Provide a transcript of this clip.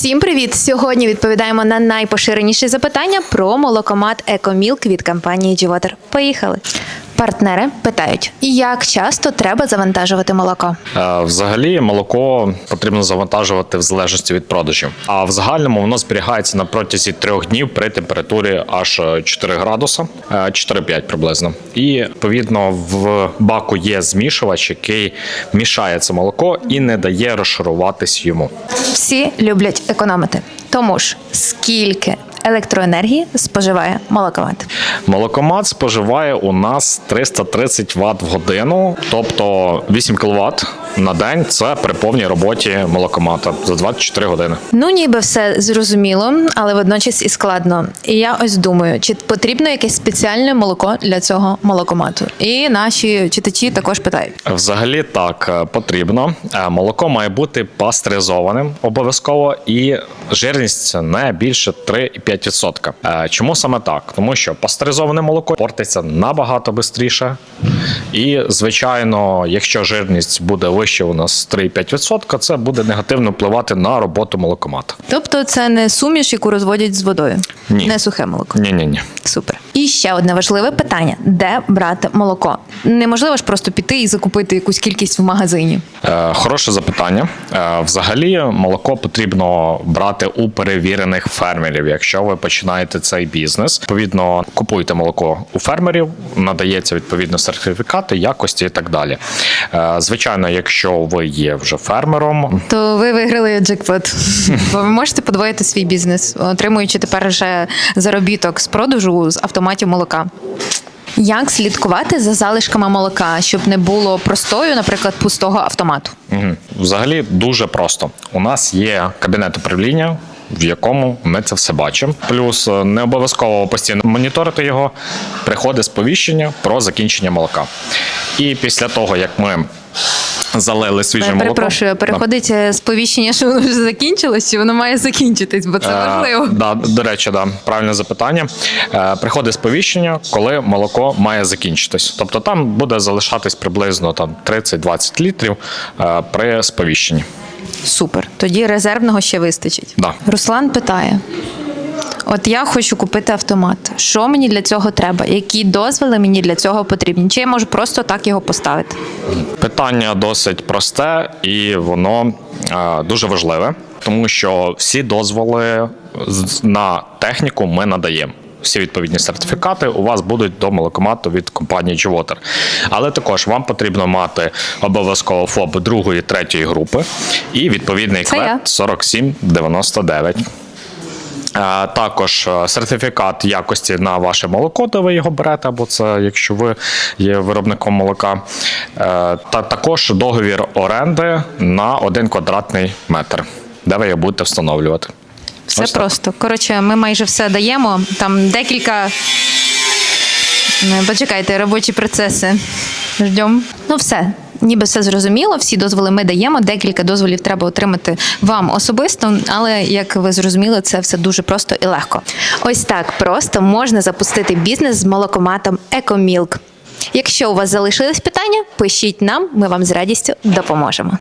Всім привіт! Сьогодні відповідаємо на найпоширеніші запитання про молокомат Екомілк від компанії Джівотер. Поїхали. Партнери питають, як часто треба завантажувати молоко? Е, Взагалі молоко потрібно завантажувати в залежності від продажів. А в загальному воно зберігається на протязі трьох днів при температурі аж 4 градуса, е, 4-5 приблизно. І відповідно в баку є змішувач, який мішає це молоко і не дає розшаруватись йому. Всі люблять економити. Тому ж скільки електроенергії споживає молокомат? Молокомат споживає у нас 330 Вт в годину, тобто 8 кВт на день. Це при повній роботі молокомата за 24 години. Ну, ніби все зрозуміло, але водночас і складно. І я ось думаю, чи потрібно якесь спеціальне молоко для цього молокомату? І наші читачі також питають. Взагалі так е, потрібно. Е, Молоко має бути пастеризованим обов'язково, і жирність не більше 3,5%. Е, Чому саме так? Тому що пастеризоване молоко портиться набагато швидше. І, звичайно, якщо жирність буде вище у нас 3,5%, це буде негативно впливати на роботу молокомата. Тобто, це не суміш, яку розводять з водою, Ні. не сухе молоко. Ні, ні, ні. Супер. І ще одне важливе питання: де брати молоко? Неможливо ж просто піти і закупити якусь кількість в магазині. Е, Хороше запитання. Е, Взагалі, молоко потрібно брати у перевірених фермерів. Якщо ви починаєте цей бізнес, відповідно купуйте молоко у фермерів, надається відповідно сертифікати, якості і так далі. Е, Звичайно, якщо ви є вже фермером, То ви виграли джекпот. Ви можете подвоїти свій бізнес, отримуючи тепер вже заробіток з продажу з автоматів молока. Як слідкувати за залишками молока, щоб не було простою, наприклад, пустого автомату? Взагалі дуже просто. У нас є кабінет управління. В якому ми це все бачимо, плюс е, не обов'язково постійно моніторити його. Приходить сповіщення про закінчення молока. І після того, як ми залили свіже Я молоко, перепрошую, переходить е, сповіщення, що воно вже закінчилось, чи воно має закінчитись, бо це Е, важливо. Да, до речі, да, правильне запитання. Е, Приходить сповіщення, коли молоко має закінчитись. Тобто там буде залишатись приблизно там 30-20 літрів е, при сповіщенні. Супер. Тоді резервного ще вистачить. Да. Руслан питає: от я хочу купити автомат. Що мені для цього треба? Які дозволи мені для цього потрібні? Чи я можу просто так його поставити? Питання досить просте і воно е, дуже важливе, тому що всі дозволи на техніку ми надаємо. Всі відповідні сертифікати у вас будуть до молокомату від компанії G-Water. Але також вам потрібно мати обов'язково ФОБ другої, третьої групи і відповідний квет 4799. Е, Також е, сертифікат якості на ваше молоко, де ви його берете, або це якщо ви є виробником молока. Е, Та також договір оренди на один квадратний метр, де ви його будете встановлювати. Все Ось так. просто. Коротше, ми майже все даємо. Там декілька. Почекайте, робочі процеси. Ждем. Ну, все. Ніби все зрозуміло, всі дозволи ми даємо. Декілька дозволів треба отримати вам особисто, але як ви зрозуміли, це все дуже просто і легко. Ось так просто можна запустити бізнес з молокоматом Екомілк. Якщо у вас залишились питання, пишіть нам, ми вам з радістю допоможемо.